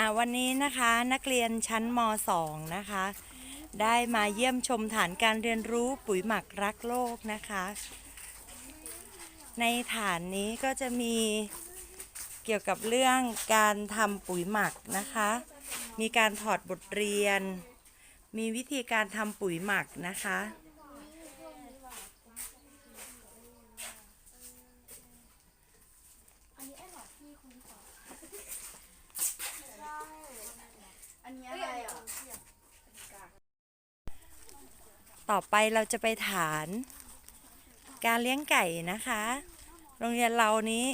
อ่าวันนี้นะคะนักเรียนชั้นม .2 นะคะ ได้มาเยี่ยมชมฐานการเรียนรู้ปุ๋ยหมักรักโลกนะคะ ในฐานนี้ก็จะมีเกี่ยวกับเรื่องการทำปุ๋ยหมักนะคะ มีการถอดบทเรียน มีวิธีการทำปุ๋ยหมักนะคะ อันนี้ไอ้หลอดที่คุณสอนใช่อันนี้อะไรอะ ต่อไปเราจะไปฐาน การเลี้ยงไก่นะคะ โรงเรียนเรานี้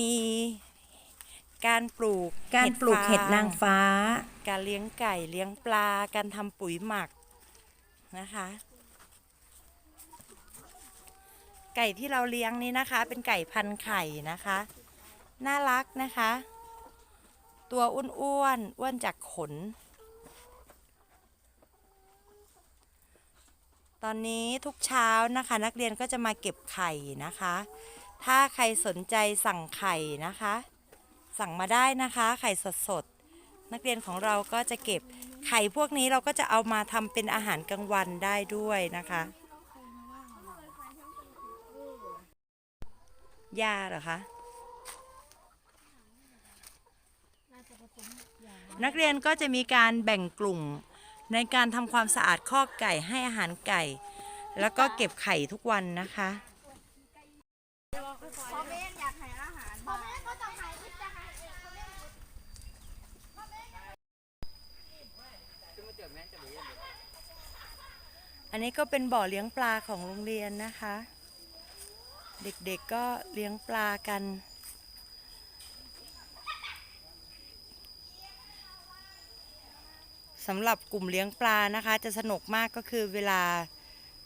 มีการปลูกการปลูกเห็ดนางฟ้า การเลี้ยงไก่เลี้ยงปลา การทำปุ๋ยหมักนะคะ ไก่ที่เราเลี้ยงนี้นะคะ เป็นไก่พันธุ์ไข่นะคะ น่ารักนะคะ ตัวอ้วนๆอ้วนจากขน ตอนนี้ทุกเช้านะคะ นักเรียนก็จะมาเก็บไข่นะคะ ถ้าใครสนใจสั่งไข่นะคะ สั่งมาได้นะคะ ไข่สดๆ นักเรียนของเราก็จะเก็บไข่พวกนี้เราก็จะเอามาทำเป็นอาหารกลางวันได้ด้วยนะคะ ยาเหรอคะ นักเรียนก็จะมีการแบ่งกลุ่ม ในการทำความสะอาดคอกไก่ให้อาหารไก่ แล้วก็เก็บไข่ทุกวันนะคะ พ่อแม่อยากให้อาหารพ่อแม่ก็ต้องให้วิจารณ์เองพ่อแม่อันนี้ก็เป็นบ่อเลี้ยงปลาของโรงเรียนนะคะ เด็กๆก็เลี้ยงปลากัน สำหรับกลุ่มเลี้ยงปลานะคะ จะสนุกมากก็คือเวลา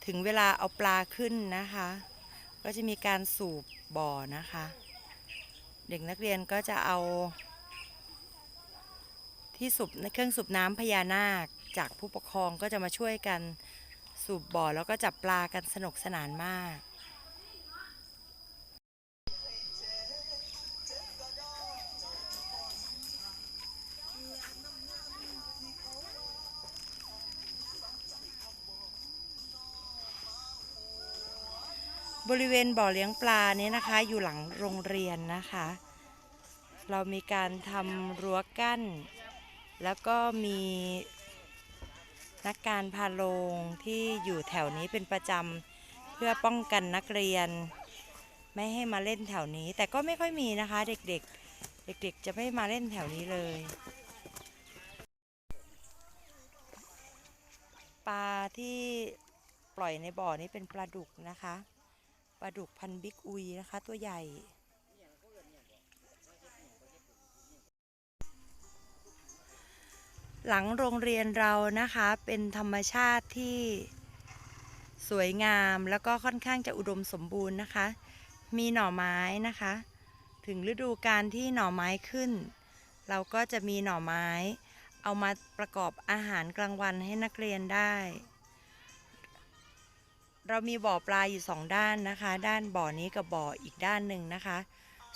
ถึงเวลาเอาปลาขึ้นนะคะ ก็จะมีการสูบบ่อนะคะ เด็กนักเรียนก็จะเอา ที่สูบในเครื่องสูบน้ำพญานาคจากผู้ปกครองก็จะมาช่วยกันสูบบ่อแล้วก็จับปลากันสนุกสนานมาก บริเวณบ่อเลี้ยงปลานี้นะคะ อยู่หลังโรงเรียนนะคะ เรามีการทำรั้วกั้น แล้วก็มีนักการพาโรงที่อยู่แถวนี้เป็นประจำเพื่อป้องกันนักเรียน ไม่ให้มาเล่นแถวนี้ แต่ก็ไม่ค่อยมีนะคะ เด็กๆ เด็กๆ จะไม่มาเล่นแถวนี้เลย ปลาที่ปล่อยในบ่อนี้เป็นปลาดุกนะคะ ปลาดุกพันบิ๊กอุยนะคะ ตัวใหญ่หลังโรงเรียนเรานะคะเป็นธรรมชาติที่สวยงามแล้วก็ค่อนข้างจะอุดมสมบูรณ์นะคะ มีหน่อไม้นะคะ ถึงฤดูการที่หน่อไม้ขึ้น เราก็จะมีหน่อไม้ เอามาประกอบอาหารกลางวันให้นักเรียนได้ เรามีบ่อปลาอยู่สองด้านนะคะ ด้านบ่อนี้กับบ่ออีกด้านหนึ่งนะคะ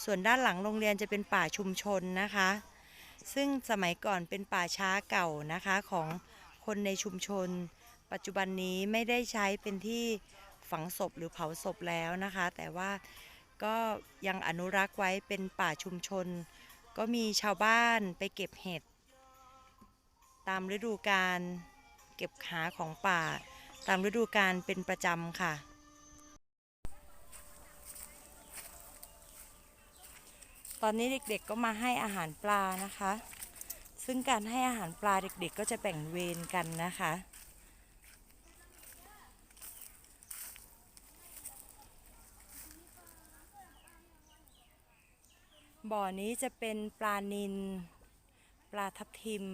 ส่วนด้านหลังโรงเรียนจะเป็นป่าชุมชนนะคะ ซึ่งสมัยก่อนเป็นป่าช้าเก่านะคะของคนในชุมชน ปัจจุบันนี้ไม่ได้ใช้เป็นที่ฝังศพหรือเผาศพแล้วนะคะ แต่ว่าก็ยังอนุรักษ์ไว้เป็นป่าชุมชน ก็มีชาวบ้านไปเก็บเห็ด ตามฤดูกาลเก็บหาของป่า ตามฤดูกาลเป็นประจำค่ะ ตอนนี้เด็กๆก็มาให้อาหารปลานะคะ ซึ่งการให้อาหารปลาเด็กๆ ก็จะแบ่งเวรกันนะคะบ่อนี้จะเป็นปลานิลปลาทับทิม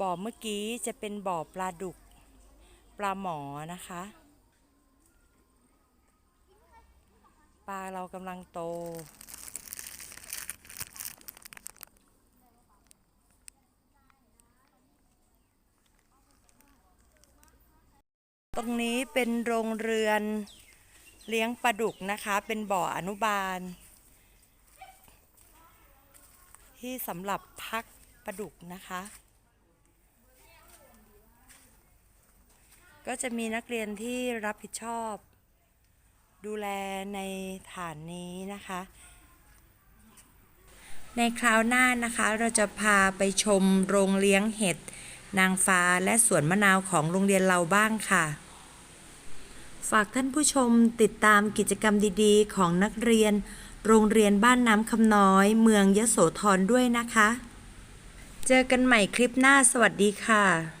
บ่อเมื่อกี้จะเป็นบ่อปลาดุก ปลาหมอนะคะ ปลาเรากำลังโต ตรงนี้เป็นโรงเรือนเลี้ยงปลาดุกนะคะ เป็นบ่ออนุบาล ที่สำหรับพักปลาดุกนะคะ ก็จะมีนักเรียนที่รับผิดชอบ ดูแลในฐานนี้นะคะ ในคราวหน้านะคะเราจะพาไปชมโรงเลี้ยงเห็ด นางฟ้าและสวนมะนาวของโรงเรียนเราบ้างค่ะ ฝากท่านผู้ชมติดตามกิจกรรมดีๆ ของนักเรียน โรงเรียนบ้านน้ำคำน้อย เมืองยโสธรด้วยนะคะ เจอกันใหม่คลิปหน้าสวัสดีค่ะ